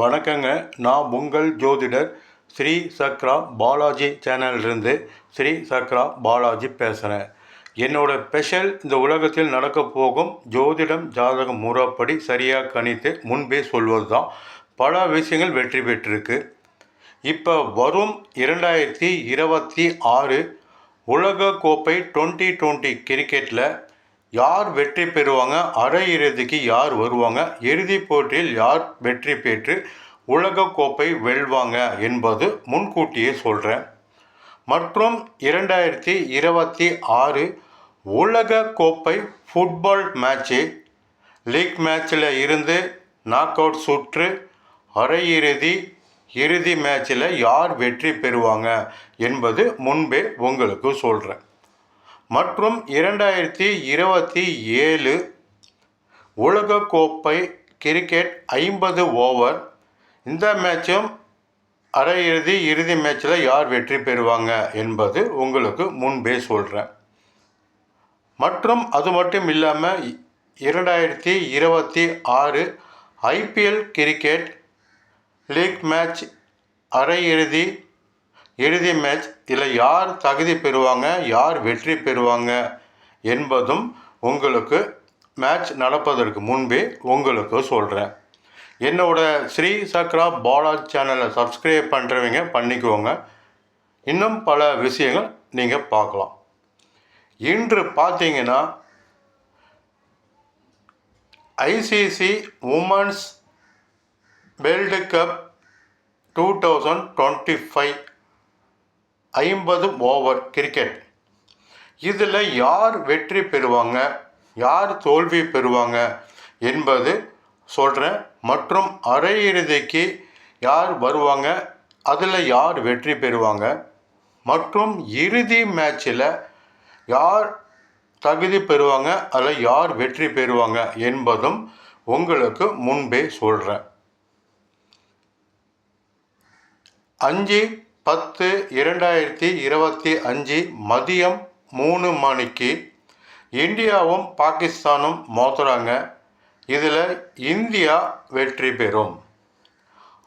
வணக்கங்க. நான் உங்கள் ஜோதிடர் ஸ்ரீ சக்ரா பாலாஜி சேனலிருந்து ஸ்ரீ சக்ரா பாலாஜி பேசுகிறேன் என்னோட ஸ்பெஷல் இந்த உலகத்தில் நடக்க போகும் ஜோதிடம் ஜாதகம் முறைப்படி சரியாக கணித்து முன்பே சொல்வது தான் பல விஷயங்கள் வெற்றி பெற்றிருக்கு. இப்போ வரும் இரண்டாயிரத்தி இருபத்தி ஆறு உலக கோப்பை டுவெண்ட்டி டுவெண்ட்டி கிரிக்கெட்டில் யார் வெற்றி பெறுவாங்க? அரையிறுதிக்கு யார் வருவாங்க? இறுதிப் போட்டியில் யார் வெற்றி பெற்று உலகக்கோப்பை வெல்வாங்க என்பது முன்கூட்டியே சொல்கிறேன் மற்றும் இரண்டாயிரத்தி இருபத்தி ஆறு உலக கோப்பை ஃபுட்பால் மேட்ச்சு லீக் மேட்ச்சில் இருந்து நாக் அவுட் சுற்று அரையிறுதி இறுதி மேட்ச்சில் யார் வெற்றி பெறுவாங்க என்பது முன்பே உங்களுக்கு சொல்கிறேன் மற்றும் இரண்டாயிரத்தி இருபத்தி ஏழு உலகக்கோப்பை கிரிக்கெட் ஐம்பது ஓவர். இந்த மேட்சும் அரையிறுதி இறுதி மேட்ச்சில் யார் வெற்றி பெறுவாங்க என்பது உங்களுக்கு முன்பே சொல்கிறேன் மற்றும் அது மட்டும் இல்லாமல் இரண்டாயிரத்தி இருபத்தி ஆறு ஐபிஎல் கிரிக்கெட் லீக் மேட்ச் அரையிறுதி இறுதி மேட்ச் இதில் யார் தகுதி பெறுவாங்க யார் வெற்றி பெறுவாங்க என்பதும் உங்களுக்கு மேட்ச் நடப்பதற்கு முன்பே உங்களுக்கு சொல்கிறேன் என்னோட ஸ்ரீ சக்ரா பாலாஜ் சேனலை சப்ஸ்கிரைப் பண்ணுறவங்க பண்ணிக்கோங்க. இன்னும் பல விஷயங்கள் நீங்கள் பார்க்கலாம். இன்று பார்த்தீங்கன்னா ICC women's world cup two thousand twenty five ஐம்பது ஓவர் கிரிக்கெட். இதில் யார் வெற்றி பெறுவாங்க? யார் தோல்வி பெறுவாங்க? என்பது சொல்கிறேன் மற்றும் அரையிறுதிக்கு யார் வருவாங்க? அதில் யார் வெற்றி பெறுவாங்க? மற்றும் இறுதி மேட்ச்சில் யார் தகுதி பெறுவாங்க? அதில் யார் வெற்றி பெறுவாங்க? என்பதும் உங்களுக்கு முன்பே சொல்கிறேன் அஞ்சு பத்து இரண்டாயிரத்தி இருபத்தி அஞ்சு மதியம் மூணு மணிக்கு இந்தியாவும் பாகிஸ்தானும் மோதுறாங்க. இதில் இந்தியா வெற்றி பெறும்.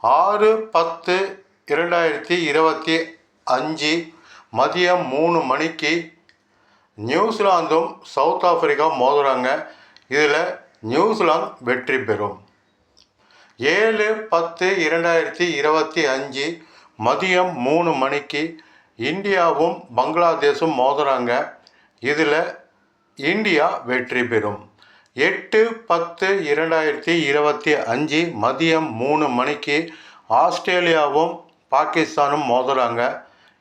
ஆறு பத்து இரண்டாயிரத்தி இருபத்தி அஞ்சு மதியம் மூணு மணிக்கு நியூசிலாந்தும் சவுத் ஆஃப்ரிக்கா மோதுறாங்க. இதில் நியூசிலாந்து வெற்றி பெறும். ஏழு பத்து இரண்டாயிரத்தி இருபத்தி அஞ்சு மதியம் மூணு மணிக்கு இந்தியாவும் பங்களாதேஷும் மோதுறாங்க. இதில் இந்தியா வெற்றி பெறும். எட்டு பத்து இரண்டாயிரத்தி இருபத்தி அஞ்சு மதியம் மூணு மணிக்கு ஆஸ்திரேலியாவும் பாகிஸ்தானும் மோதுறாங்க.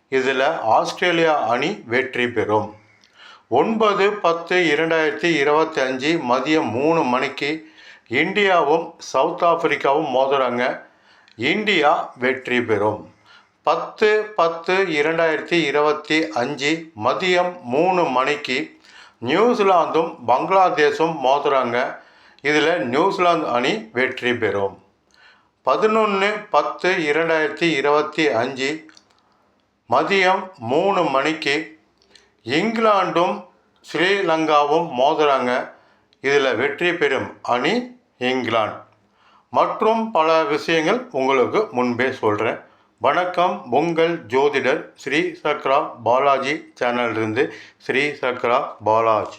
இதில் ஆஸ்திரேலியா அணி வெற்றி பெறும். ஒன்பது பத்து இரண்டாயிரத்தி இருபத்தி அஞ்சு மதியம் மூணு மணிக்கு இந்தியாவும் சவுத் ஆப்பிரிக்காவும் மோதுறாங்க. இந்தியா வெற்றி பெறும். பத்து பத்து இரண்டாயிரத்தி இருபத்தி அஞ்சு மதியம் மூணு மணிக்கு நியூசிலாந்தும் பங்களாதேஷும் மோதுறாங்க. இதில் நியூசிலாந்து அணி வெற்றி பெறும். பதினொன்று பத்து இரண்டாயிரத்தி இருபத்தி அஞ்சு மதியம் மூணு மணிக்கு இங்கிலாண்டும் ஸ்ரீலங்காவும் மோதுறாங்க. இதில் வெற்றி பெறும் அணி இங்கிலாந்து. மற்றும் பல விஷயங்கள் உங்களுக்கு முன்பே சொல்கிறேன் வணக்கம் உங்கள் ஜோதிடர் ஸ்ரீ சக்ரா பாலாஜி சேனலிருந்து ஸ்ரீ சக்ரா பாலாஜ்.